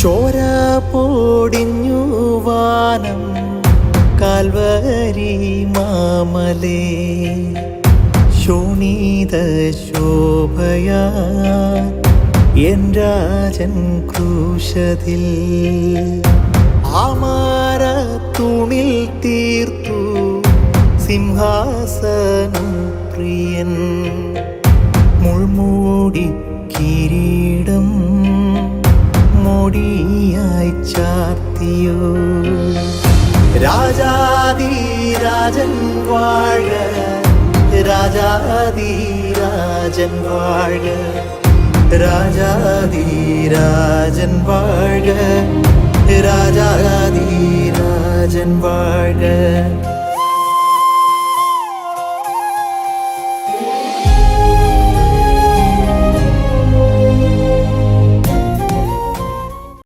ചോര പോടിഞ്ഞു വാനം കാൽവരി മാമലേ. ശോണീത ശോഭയാ എൻ രാജൻ ക്രൂശതിൽ. ആമാര തുണിൽ തീർത്തു സിംഹാസനം പ്രിയൻ. മുൾമൂടി കിരീടം മോടിയായി ചാർത്തിയോ രാജാതി രാജൻ വാഴ രാജാതി രാജൻ വാഴ രാജാതി രാജൻ വാഴ രാജാതി രാജൻ വാഴ.